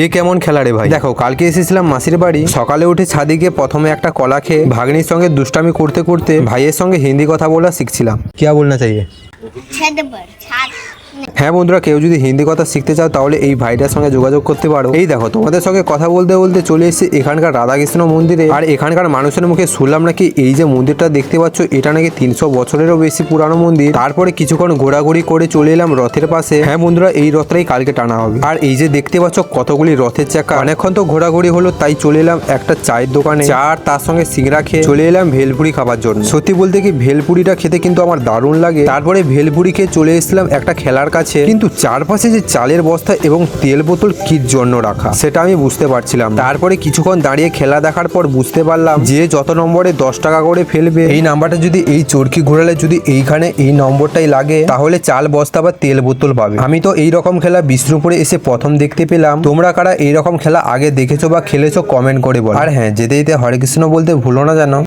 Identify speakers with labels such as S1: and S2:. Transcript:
S1: এ কেমন খেলা রে ভাই? দেখো কালকে এসেছিলাম মাসির বাড়ি। সকালে উঠে ছাদিকে গিয়ে প্রথমে একটা কলা খেয়ে ভাগ্নির সঙ্গে দুষ্টামি করতে করতে ভাইয়ের সঙ্গে হিন্দি কথা বলা শিখছিলাম।
S2: কি বলনা চাইয়ে?
S1: হ্যাঁ বন্ধুরা, কেউ যদি হিন্দি কথা শিখতে চাও, তাহলে এই ভাইটার সঙ্গে যোগাযোগ করতে পারো। এই দেখো, তোমাদের সঙ্গে কথা বলতে বলতে চলে এসেছি এখানকার রাধাকৃষ্ণ মন্দিরে। আর এখানকার মানুষের মুখে শুনলাম নাকি এই যে মন্দিরটা দেখতে পাচ্ছ, এটা নাকি তিনশো বছরেরও বেশি পুরানো মন্দির। তারপরে কিছুক্ষণ ঘোরাঘুরি করে চলে এলাম রথের পাশে। হ্যাঁ বন্ধুরা, এই রথটাই কালকে টানা হবে। আর এই যে দেখতে পাচ্ছ কতগুলি রথের চাকা। অনেকক্ষণ তো ঘোরাঘুরি হলো, তাই চলে এলাম একটা চায়ের দোকানে। চা আর তার সঙ্গে সিংড়া খেয়ে চলে এলাম ভেলপুরি খাবার জন্য। সত্যি বলতে কি, ভেলপুরিটা খেতে কিন্তু আমার দারুণ লাগে। তারপরে ভেলপুরি খেয়ে চলে এসেছিলাম একটা খেলার কাছে। কিন্তু চারপাশে যে চালের বস্তা এবং তেল বোতল কির জন্য রাখা সেটা আমি বুঝতে পারছিলাম তারপরে কিছুক্ষণ দাঁড়িয়ে খেলা দেখার পর বুঝতে পারলাম যে যত নম্বরে দশ টাকা করে ফেলবে এই নাম্বারটা যদি এই চরকি ঘোরালে যদি এইখানে এই নম্বরটাই লাগে তাহলে চাল বস্তা বা তেল বোতল পাবে। আমি তো এই রকম খেলা বিষ্ণুপুরে এসে প্রথম দেখতে পেলাম। তোমরা কারা এই রকম খেলা আগে দেখেছ বা খেলেছো কমেন্ট করে বলো। আর হ্যাঁ যেতে যেতে হরে কৃষ্ণ বলতে ভুলো না জানো